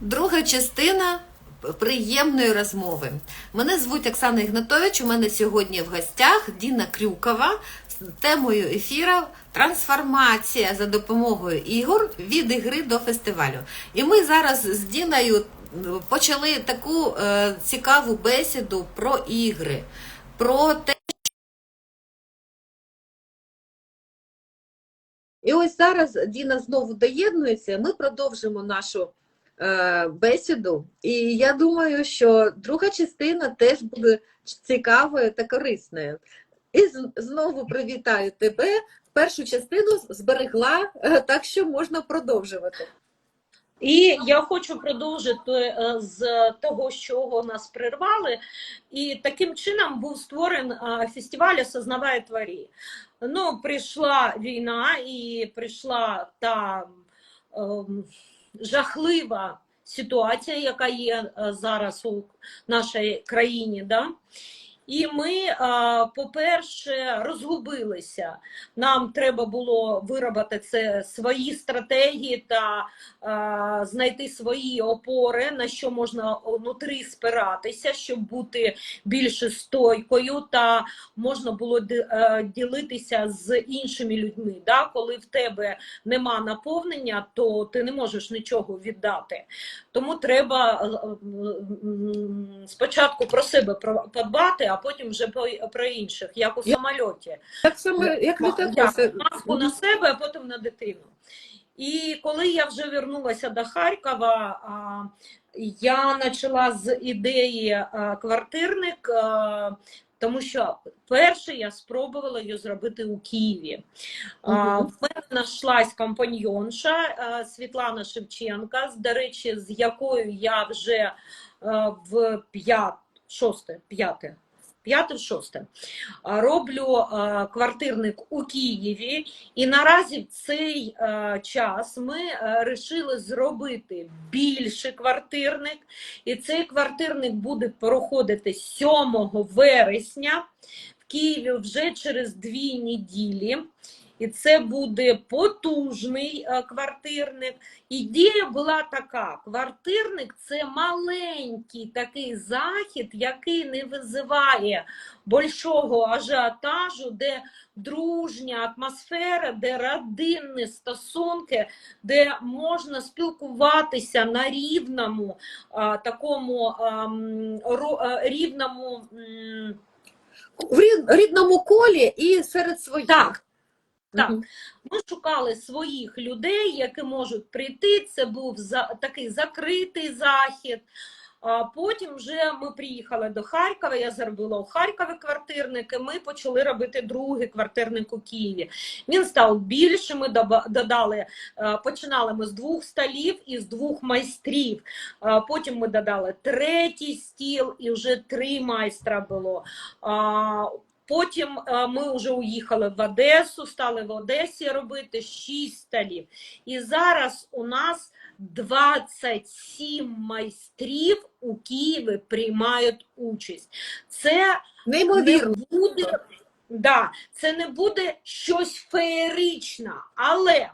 Друга частина приємної розмови. Мене звуть Оксана Ігнатович. У мене сьогодні в гостях Діна Крюкова з темою ефіра Трансформація за допомогою ігор від ігри до фестивалю. І ми зараз з Діною почали таку е, цікаву бесіду про ігри, про те. І ось зараз Діна знову доєднується. Ми продовжимо нашу бесіду. І я думаю, що друга частина теж буде цікавою та корисною. І знову привітаю тебе. Першу частину зберегла, е, так що можна продовжувати. І я хочу продовжити е, з того, з чого нас прервали. І таким чином був створений е, фестиваль «Осознавай твори». Ну, прийшла війна і прийшла та ем, жахлива ситуація, яка є е, зараз у нашій країні. Да? І ми, по-перше, розгубилися. Нам треба було виробити це свої стратегії та знайти свої опори, на що можна внутрі спиратися, щоб бути більш стойкою, та можна було е, ділитися з іншими людьми. Коли в тебе нема наповнення, то ти не можеш нічого віддати. Тому треба е, спочатку про себе подбати, потім вже про, інших, як у самольоті. Так само, як Ма- літаку. так, маску на себе, а потім на дитину. І коли я вже вернулася до Харкова, я почала з ідеї квартирник, тому що перше я спробувала її зробити у Києві. В мене знайшлась компаньйонша Світлана Шевченка, до речі, з якою я вже в п'ят, шосте, п'яте, п'яте, шосте. Роблю квартирник у Києві, і наразі в цей час ми вирішили зробити більший квартирник. І цей квартирник буде проходити 7 вересня в Києві вже через дві неділі. І це буде потужний е, квартирник. Ідея була така: квартирник це маленький такий захід, який не визиває большого ажіотажу, де дружня атмосфера, де родинні стосунки, де можна спілкуватися на рівному такому ро- рівному. В рідному колі і серед своїх. Так, так. Ми шукали своїх людей, які можуть прийти. Це був за, такий закритий захід. А потім вже ми приїхали до Харкова. Я зробила у Харкові квартирник, і ми почали робити другий квартирник у Києві. Він став більшим. Ми додали, е, починали ми з двох столів і з двох майстрів. А Потім ми додали третій стіл, і вже три майстра було. Потім е, ми вже уїхали в Одесу, стали в Одесі робити 6 столів. І зараз у нас 27 майстрів у Києві приймають участь. Це Неймовірно. не буде, да, це не буде щось феєричне, але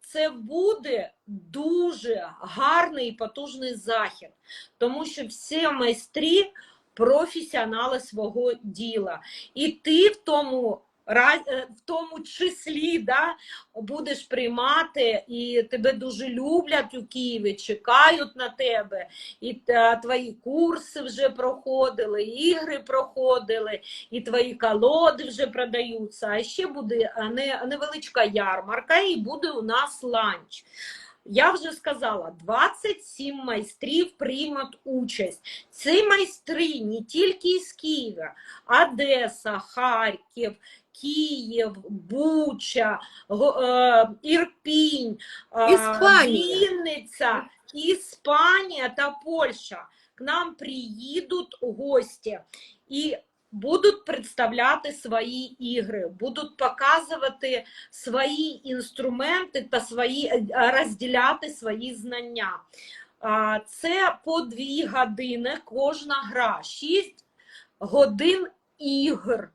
це буде дуже гарний і потужний захід, тому що всі майстрі професіонали свого діла. І ти в тому е, в тому числі да, будеш приймати, і тебе дуже люблять у Києві, чекають на тебе, і твої курси вже проходили, ігри проходили, і твої колоди вже продаються. А ще буде е, невеличка ярмарка, і буде у нас ланч. Я вже сказала, 27 майстрів приймуть участь. Ці майстри не тільки з Києва, Одеса, Харків, Київ, Буча, е, Ірпінь, е, Іспанія. Вінниця, Іспанія та Польща. К нам приїдуть гості і будуть представляти свої ігри, будуть показувати свої інструменти та свої е, розділяти свої знання. Це по дві години кожна гра, шість годин ігр.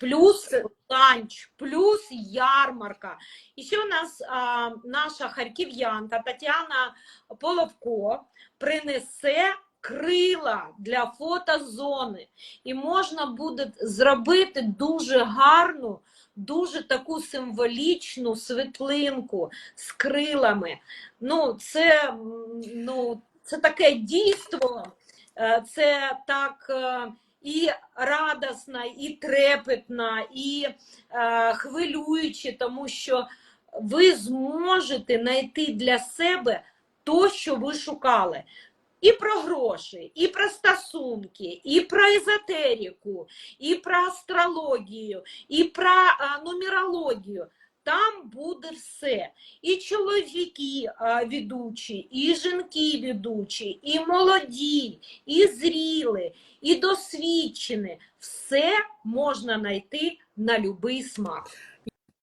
плюс ланч, плюс ярмарка. І ще у нас а, наша харків'янка Тетяна Половко принесе крила для фотозони. І можна буде зробити дуже гарну, дуже таку символічну світлинку з крилами. Ну, це, ну, це таке дійство, е, це так е, і радісна, і трепетна, і е, хвилююче, тому що ви зможете знайти для себе то, що ви шукали. І про гроші, і про стосунки, і про езотерику, і про астрологію, і про а, нумерологію. Там буде все. І чоловіки а, ведучі, і жінки ведучі, і молоді, і зріли, і досвідчені. Все можна знайти на будь-який смак.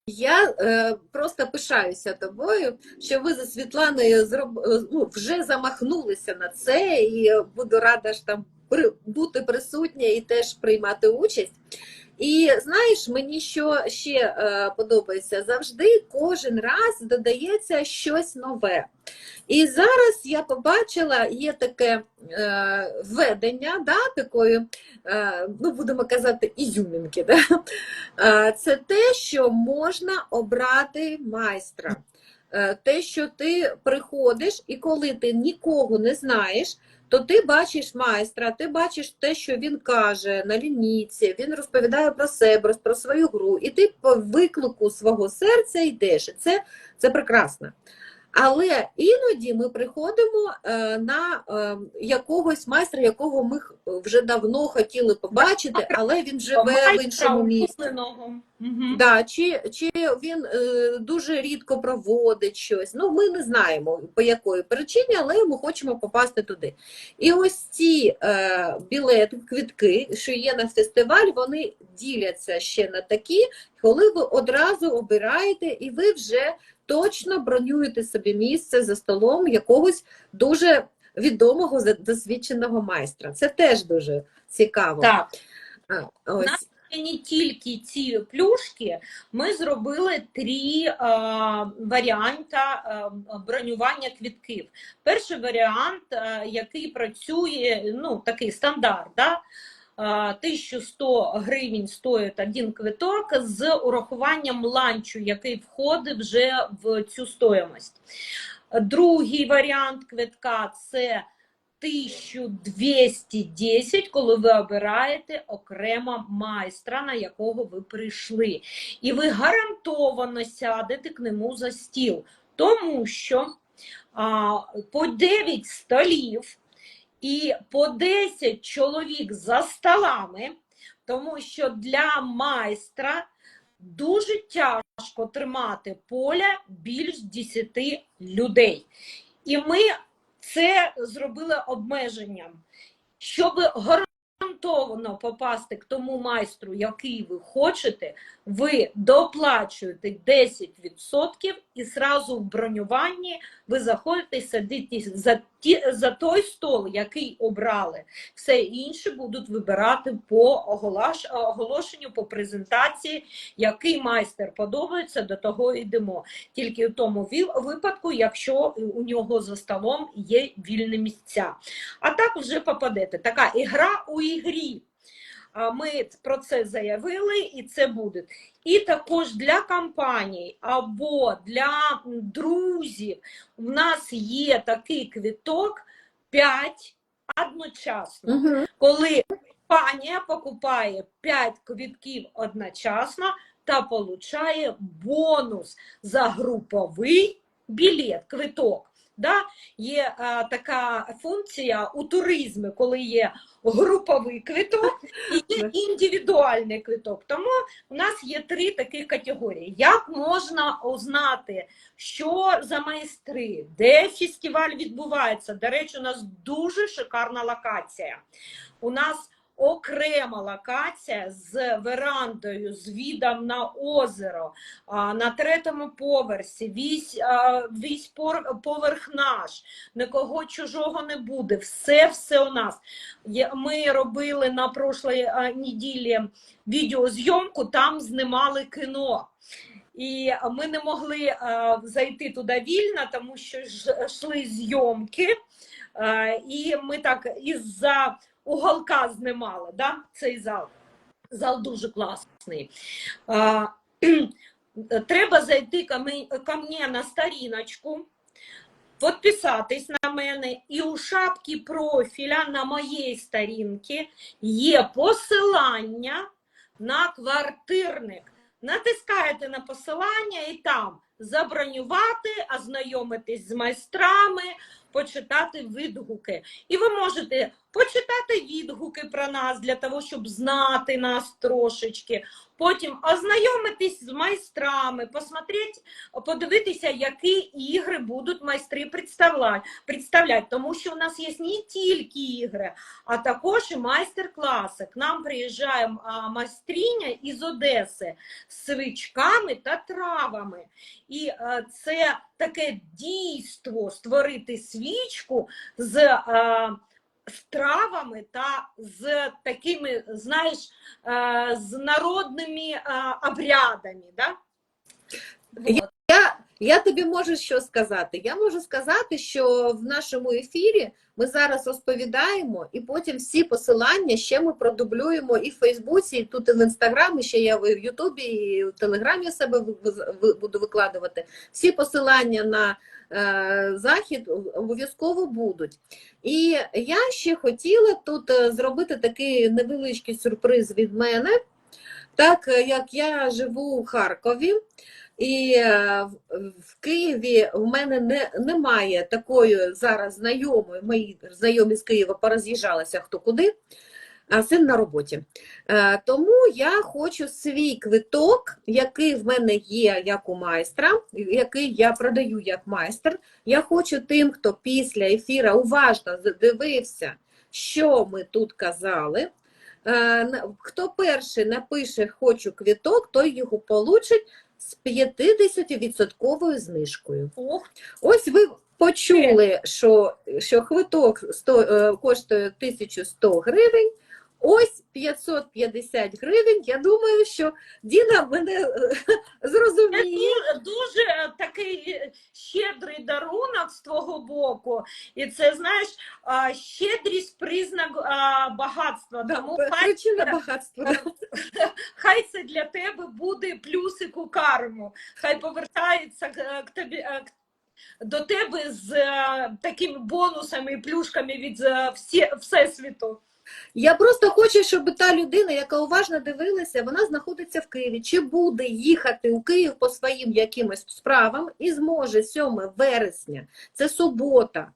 Я е, просто пишаюся тобою, що ви за Світланою зроб... е, ну, вже замахнулися на це, і буду рада ж там при... бути присутня і теж приймати участь. І знаєш, мені що ще е, подобається, завжди кожен раз додається щось нове. І зараз я побачила, є таке е, введення, да, такої, е, ну будемо казати, ізюмінки. Да? Е, Це те, що можна обрати майстра. Е, Те, що ти приходиш, і коли ти нікого не знаєш, то ти бачиш майстра, ти бачиш те, що він каже на лінійці, він розповідає про себе, про свою гру, і ти по виклику свого серця йдеш. Це, це прекрасно. Але іноді ми приходимо е, на е, якогось майстра, якого ми вже давно хотіли побачити, але він живе в іншому улюбленого. Мгм. Да, чи, чи він е, дуже рідко проводить щось. Ну, ми не знаємо по якої причині, але ми хочемо попасти туди. І ось ці білети, квітки, що є на фестиваль, вони діляться ще на такі, коли ви одразу обираєте, і ви вже точно бронюєте собі місце за столом якогось дуже відомого досвідченого майстра. Це теж дуже цікаво. Так. Ось. нас не тільки ці плюшки, ми зробили три а, варіанти бронювання квітків. Перший варіант, а, який працює, ну такий стандарт, да? А, 1100 гривень стоїть один квиток з урахуванням ланчу, який входить вже в цю стоїмость. Другий варіант квитка це 1210, коли ви обираєте окремо майстра, на якого ви прийшли. І ви гарантовано сядете к нему за стіл, тому що а, по 9 столів і по 10 чоловік за столами, тому що для майстра дуже тяжко тримати поля більш 10 людей. І ми це зробили обмеженням, щоб гарантовано попасти к тому майстру, який ви хочете, ви доплачуєте 10% і зразу в бронюванні ви заходите і сидите за, ті, за той стол, який обрали. Все інше будуть вибирати по оголош... оголошенню, по презентації, який майстер подобається, до того йдемо. Тільки в тому випадку, якщо у нього за столом є вільні місця. А так вже попадете. Така ігра у ігрі. А Ми про це заявили, і це буде. І також для компаній або для друзів у нас є такий квіток 5 одночасно Угу. коли компанія покупає 5 квітків одночасно та получає бонус за груповий білет, квиток. Да? Є а, така функція у туризмі, коли є груповий квиток і є індивідуальний квиток. Тому у нас є три такі категорії. Як можна узнати, що за майстри, де фестиваль відбувається? До речі, у нас дуже шикарна локація. У нас окрема локація з верандою, з відом на озеро, на третьому поверсі, весь, а, весь поверх наш, нікого чужого не буде. Все, все у нас. Ми робили на прошлій а, неділі відеозйомку, там знімали кіно. І ми не могли зайти туди вільно, тому що йшли зйомки, і ми так із-за уголка знімала да, цей зал. Зал дуже класний. А, треба зайти ко мне на сторіночку, підписатись на мене, і у шапці профіля на моїй сторінці є посилання на квартирник. Натискаєте на посилання і там забронювати, ознайомитись з майстрами, почитати відгуки. І ви можете почитати відгуки про нас для того, щоб знати нас трошечки. Потім ознайомитись з майстрами, посмотреть, подивитися, які ігри будуть майстри представляти. Тому що у нас є не тільки ігри, а також і майстер-класи. К нам приїжджає майстриня із Одеси з свічками та травами. І е, це таке дійство створити свічку з, е, з травами та з такими, знаєш, е, з народними е, обрядами. Да? Я- Вот. Я, я тобі можу що сказати. Я можу сказати, що в нашому ефірі ми зараз розповідаємо, і потім всі посилання ще ми продублюємо і в Фейсбуці, і тут і в Інстаграмі, ще я в Ютубі, і в Телеграмі себе буду викладувати. Всі посилання на захід обов'язково будуть. І я ще хотіла тут е, зробити такий невеличкий сюрприз від мене. Так е, як я живу у Харкові, і е, в- в Києві в мене не, немає такої зараз знайомої, мої знайомі з Києва пороз'їжджалися хто куди, син на роботі. Е, Тому я хочу свій квиток, який в мене є як у майстра, який я продаю як майстер. Я хочу тим, хто після ефіра уважно дивився, що ми тут казали. Е, Хто перший напише хочу квиток, той його получить з 50% знижкою. Ох, Ось ви почули, що, що квиток 100, е, коштує 1100 гривень. Ось 550 гривень. Я думаю, що Діна мене е, Це дуже, дуже такий е, щедрий дарунок з твого боку. І це, знаєш, щедрість признак багатства. Тому хай, Причина багатства. хай це для тебе буде плюсик у карму. Хай повертається к, тобі. е, к- До тебе з е, такими бонусами і плюшками від е, всі, всесвіту. Я просто хочу, щоб та людина, яка уважно дивилася, вона знаходиться в Києві, чи буде їхати у Київ по своїм якимось справам і зможе 7 вересня, це субота,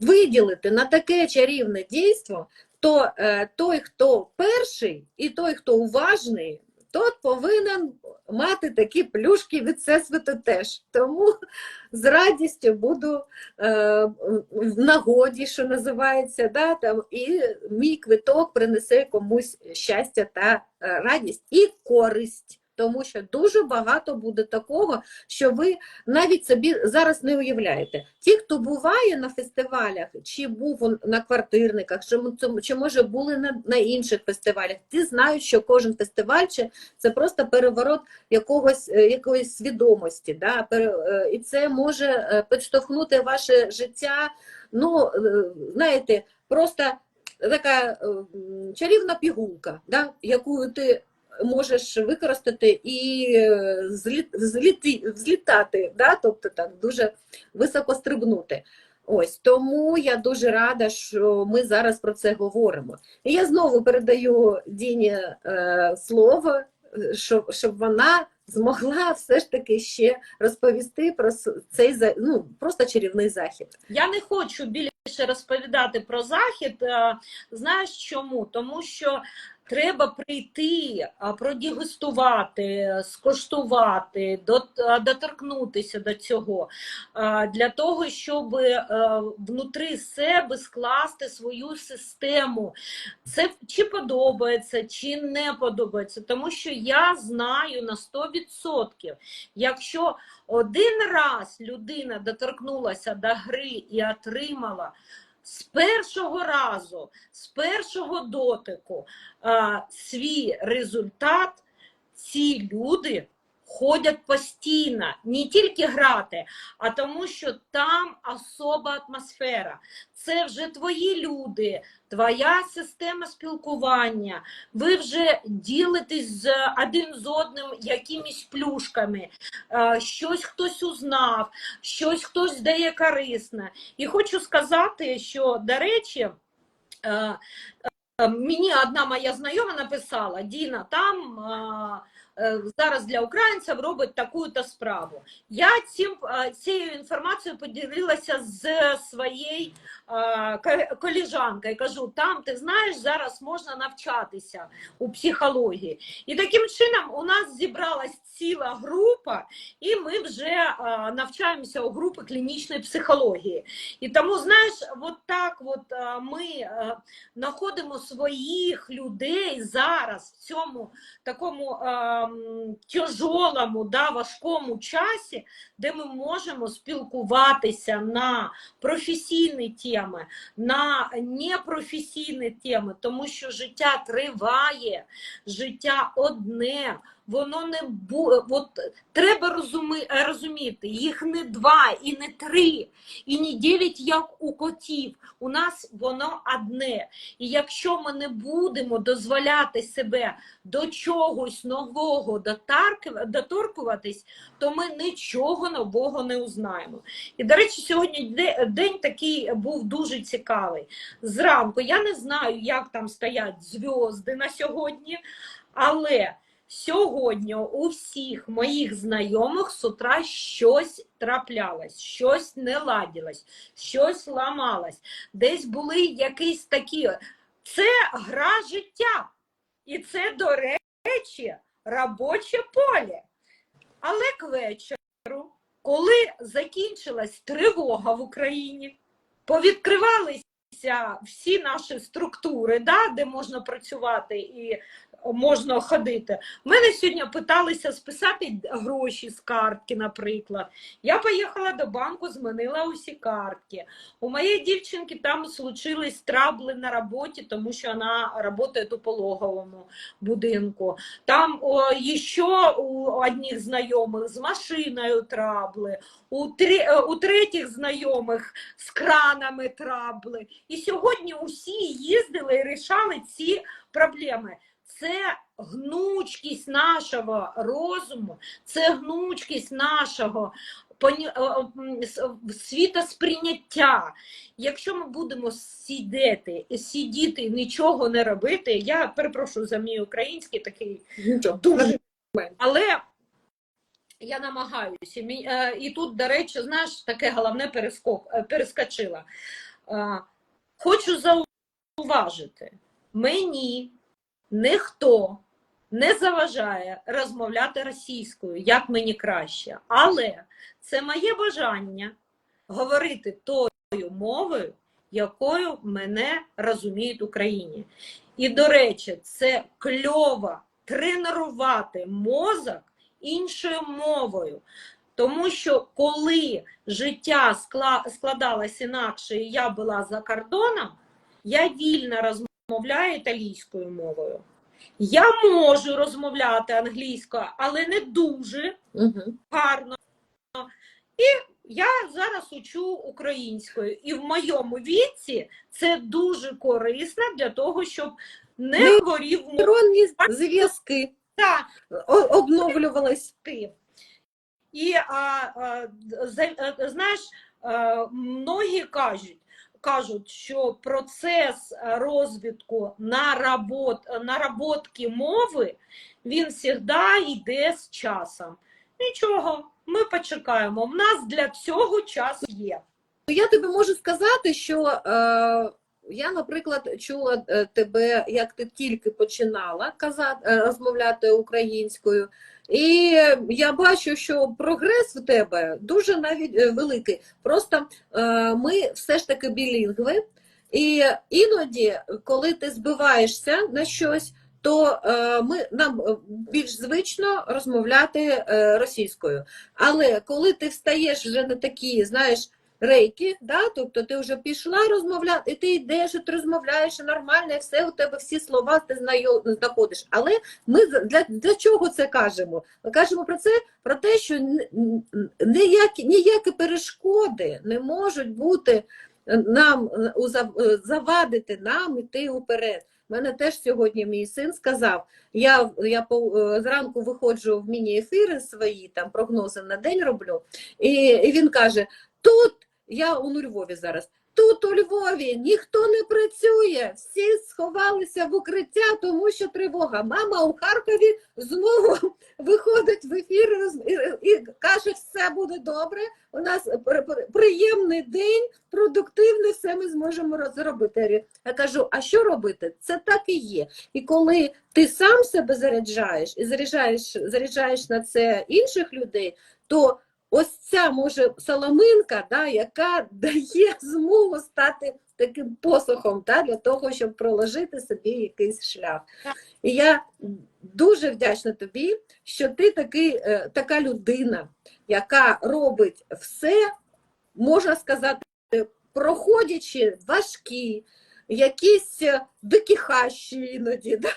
виділити на таке чарівне дійство, то е, той, хто перший, і той, хто уважний, тот повинен мати такі плюшки від всесвіту теж. Тому з радістю буду е, в нагоді, що називається, да, там, і мій квиток принесе комусь щастя та е, радість і користь. Тому що дуже багато буде такого, що ви навіть собі зараз не уявляєте. Ті, хто буває на фестивалях, чи був на квартирниках, чи, може були на, на інших фестивалях, ті знають, що кожен фестиваль це- просто переворот якогось, е, якоїсь свідомості. Да? е, І це може е, підштовхнути ваше життя. Ну, знаєте, просто така чарівна пігулка, да? яку ти можеш використати і е, зліт, зліти, взлітати, да? тобто так дуже високо стрибнути. Ось тому я дуже рада, що ми зараз про це говоримо. І я знову передаю Діні е, слово, е, щоб, щоб вона змогла все ж таки ще розповісти про цей ну, просто чарівний захід. Я не хочу більше розповідати про захід. Е, Знаєш чому? Тому що Треба прийти, а, продегустувати, скоштувати, доторкнутися до цього, для того, щоб е, внутри себе скласти свою систему. Це чи подобається, чи не подобається. Тому що я знаю на 100%, якщо один раз людина доторкнулася до гри і отримала з першого разу, з першого дотику свій результат, ці люди ходять постійно, не тільки грати, а тому, що там особа атмосфера. Це вже твої люди, твоя система спілкування. Ви вже ділитесь з один з одним якимись плюшками, щось хтось узнав, щось хтось дає корисне. І хочу сказати, що, до речі, е, е, мені одна моя знайома написала: Діна, там е, е, зараз для українців робить таку-то справу. Я цим, е, цією інформацією поділилася з своєю е, ко- коліжанкою. Кажу, там ти знаєш, зараз можна навчатися у психології. І таким чином у нас зібралась ціла група, і ми вже е, навчаємося у групи клінічної психології. І тому, знаєш, от так от е, ми е, знаходимо своїх людей зараз в цьому такому е, тяжолому, да, важкому часі, де ми можемо спілкуватися на професійні теми, на непрофесійні теми, тому що життя триває, життя одне. Воно не бу... от треба розуми... розуміти, їх не два і не три, і не дев'ять, як у котів. У нас воно одне. І якщо ми не будемо дозволяти себе до чогось нового доторкуватись, то ми нічого нового не узнаємо. І, до речі, сьогодні день такий був дуже цікавий. Зранку я не знаю, як там стоять зв'язки на сьогодні, але сьогодні у всіх моїх знайомих з утра щось траплялось, щось не ладилось, щось ламалось, десь були якісь такі. Це гра життя. І це, до речі, робоче поле. Але к вечору, коли закінчилась тривога в Україні, повідкривалися всі наші структури, да, де можна працювати і можна ходити. Мене сьогодні питалися списати гроші з картки, наприклад. Я поїхала до банку, змінила усі картки. У моєї дівчинки там случились трабли на роботі, тому що вона працює у пологовому будинку. Там о, ще у одних знайомих з машиною трабли, у, три, е, у третіх знайомих з кранами трабли. І сьогодні усі їздили і рішали ці проблеми. Це гнучкість нашого розуму, це гнучкість нашого е, с- світосприйняття. Якщо ми будемо сидіти, сидіти і нічого не робити, я перепрошую за мій український такий дуже. Але я намагаюся. І е, І тут, до речі, знаєш, таке головне перескок, е, перескочила. Хочу зауважити, мені ніхто не заважає розмовляти російською, як мені краще. Але це моє бажання говорити тою мовою, якою мене розуміють Україні. І, до речі, це кльово тренувати мозок іншою мовою. Тому що коли життя складалось інакше, і я була за кордоном, я вільно розмовляю італійською мовою. Я можу розмовляти англійською, але не дуже Угу. гарно. І я зараз учу українською. І в моєму віці це дуже корисно для того, щоб не Ну, горів. Зв'язки о- обновлювались. І а, а, знаєш, а, многі кажуть, кажуть, що процес розвитку наработ, наработки мови, він завжди йде з часом. Нічого, ми почекаємо. В нас для цього час є. Я тобі можу сказати, що е, я, наприклад, чула е, тебе, як ти тільки починала казати, е, розмовляти українською, і я бачу, що прогрес в тебе дуже навіть е, великий. Просто е, ми все ж таки білінгви, і іноді, коли ти збиваєшся на щось, то е, ми, нам е, більш звично розмовляти е, російською. Але коли ти встаєш вже на такі, знаєш, рейки, да? тобто ти вже пішла розмовляти, і ти йдеш, і ти розмовляєш, і нормально, і все у тебе всі слова ти знаходиш. Але ми для, для чого це кажемо? Ми кажемо про це, про те, що ніякі, ніякі перешкоди не можуть бути нам е, у зав- е, завадити нам іти уперед. Мене теж сьогодні мій син сказав, я, я по, е, зранку виходжу в міні-ефіри свої, там прогнози на день роблю, і, і він каже: тут я у Львові зараз. Тут у Львові ніхто не працює, всі сховалися в укриття, тому що тривога. Мама у Харкові знову виходить в ефір і каже, все буде добре. У нас при- при- приємний день, продуктивний, все ми зможемо роз- зробити. Я кажу, а що робити? Це так і є. І коли ти сам себе заряджаєш і заряджаєш, заряджаєш на це інших людей, то ось ця може соломинка, да, яка дає змогу стати таким посохом да, для того, щоб проложити собі якийсь шлях. І я дуже вдячна тобі, що ти такий, е, така людина, яка робить все, можна сказати, проходячи важкі, якісь е, дикі хащі іноді, да?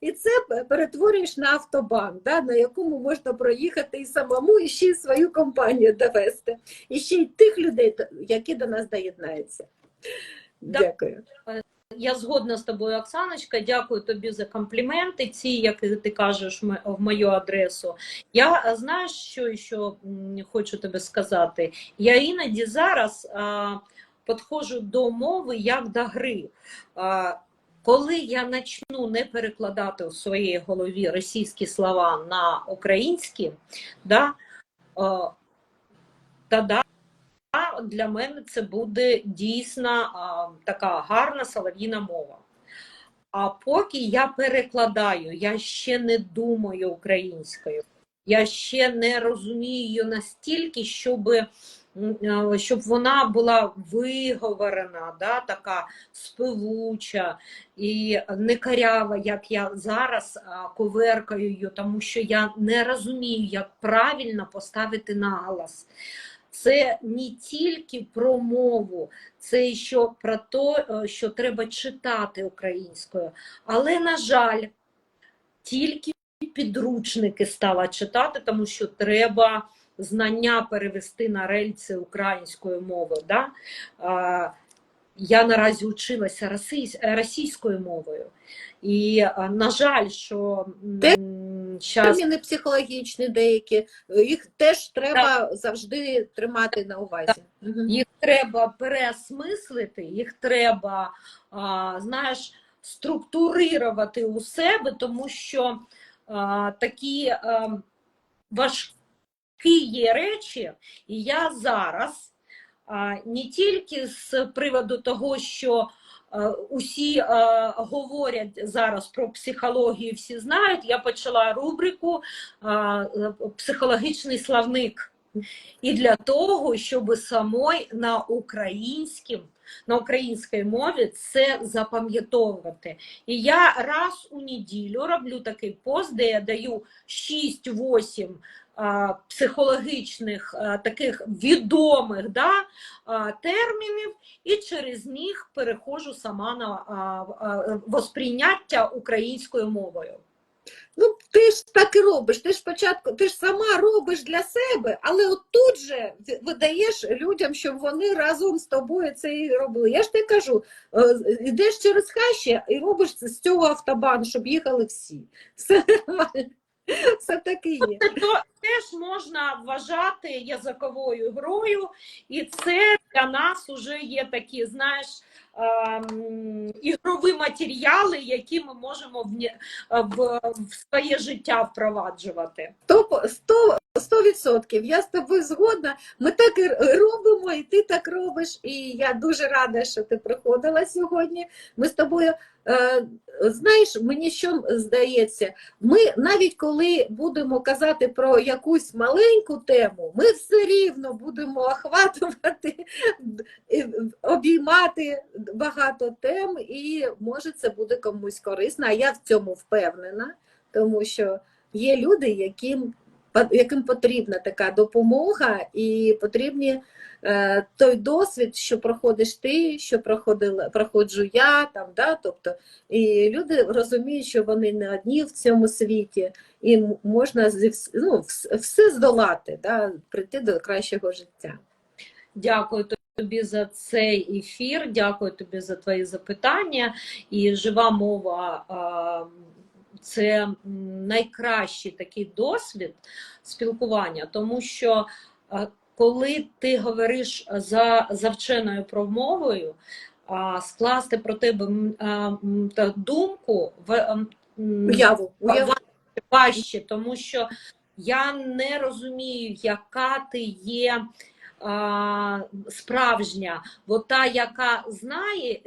і це перетворюєш на автобан, да? на якому можна проїхати і самому, і ще й свою компанію довести, і ще й тих людей, які до нас доєднаються. Дякую. Я згодна з тобою, Оксаночка. Дякую тобі за компліменти, ці, як ти кажеш, в мою адресу. Я а, знаєш, що ще хочу тобі сказати? Я іноді зараз а, підходжу до мови як до гри. Коли я почну не перекладати у своїй голові російські слова на українські, да, тоді для мене це буде дійсно така гарна солов'їна мова. А поки я перекладаю, я ще не думаю українською, я ще не розумію настільки, щоб, щоб вона була виговорена, да, така співуча і не карява, як я зараз коверкаю її, тому що я не розумію, як правильно поставити наголос. Це не тільки про мову, це ще про те, е, що треба читати українською. Але, на жаль, тільки підручники стала читати, тому що треба знання перевести на рельси української мови. Да? Я наразі училася російською мовою. І, на жаль, що м, щас психологічні деякі, їх теж треба завжди тримати на увазі. Мгм. їх треба переосмислити, їх треба, а, знаєш, структурувати у себе, тому що а, такі а, важкі є речі, і я зараз не тільки з приводу того, що е, усі е, говорять зараз про психологію, всі знають, я почала рубрику е, психологічний славник. І для того, щоб самой на українським, на українській мові це запам'ятовувати. І я раз у неділю роблю такий пост, де я даю 6-8 а, психологічних таких відомих да, термінів, і через них переходжу сама на восприйняття українською мовою. Ну, ти ж так і робиш. Ти ж спочатку, ти ж сама робиш для себе, але от тут же видаєш людям, щоб вони разом з тобою це і робили. Я ж ти кажу, е, йдеш через хащі і робиш з цього автобан, щоб їхали всі. Все нормально. Все таки є. Це теж можна вважати язиковою грою, і це для нас вже є такі, знаєш, ем, ігрові матеріали, які ми можемо в, в, в своє життя впроваджувати. Сто, сто, сто відсотків. Я з тобою згодна. Ми так і робимо, і ти так робиш. І я дуже рада, що ти приходила сьогодні. Ми з тобою, е, знаєш, мені що здається, ми навіть коли будемо казати про якусь маленьку тему, ми все рівно будемо охватувати, обіймати багато тем, і може це буде комусь корисно. А я в цьому впевнена, тому що є люди, яким, яким потрібна така допомога, і потрібні е, той досвід, що проходиш ти, що проходила, проходжу я, там, да, тобто, і люди розуміють, що вони не одні в цьому світі, і можна ну, все здолати, да, прийти до кращого життя. Дякую тобі за цей ефір. Дякую тобі за твої запитання. І жива мова це найкращий такий досвід спілкування, тому що коли ти говориш за, за вченою промовою, скласти про тебе думку в Уяву, уяву. важче, тому що я не розумію, яка ти є справжня, бо та, яка знає,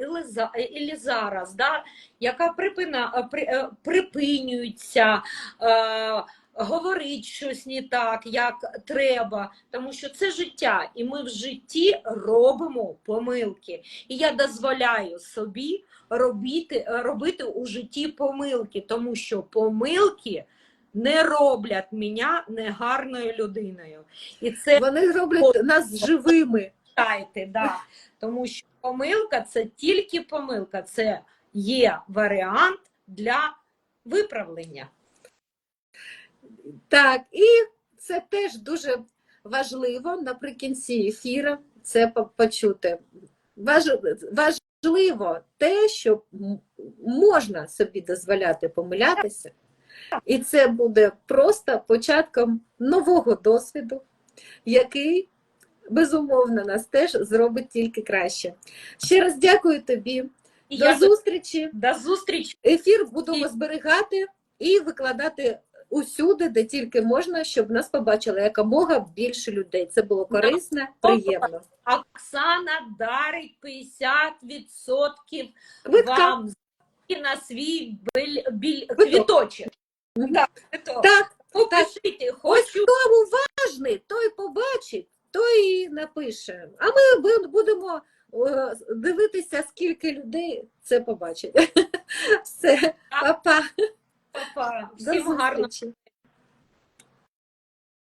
і зараз, да, яка припина, при, е, припинюється, е, говорить щось не так, як треба, тому що це життя, і ми в житті робимо помилки. І я дозволяю собі робити, робити у житті помилки, тому що помилки не роблять мене негарною людиною. І це Вони роблять нас живими. да. тому що помилка це тільки помилка, це є варіант для виправлення. Так, і це теж дуже важливо наприкінці ефіру це почути. Важ- Важливо те, що можна собі дозволяти помилятися, і це буде просто початком нового досвіду, який, безумовно, нас теж зробить тільки краще. Ще раз дякую тобі. І До я зустрічі. до зустрічі. Ефір будемо зберігати і викладати усюди, де тільки можна, щоб нас побачили якомога більше людей. Це було корисно, приємно. Оксана дарить 50% Квитка. вам на свій біль, біль, квіточок. Так. Так, Попишіть, ось хто уважний, той побачить, той і напише. А ми будемо дивитися, скільки людей це побачить. Все, па-па. Папа. Всім зустрічі.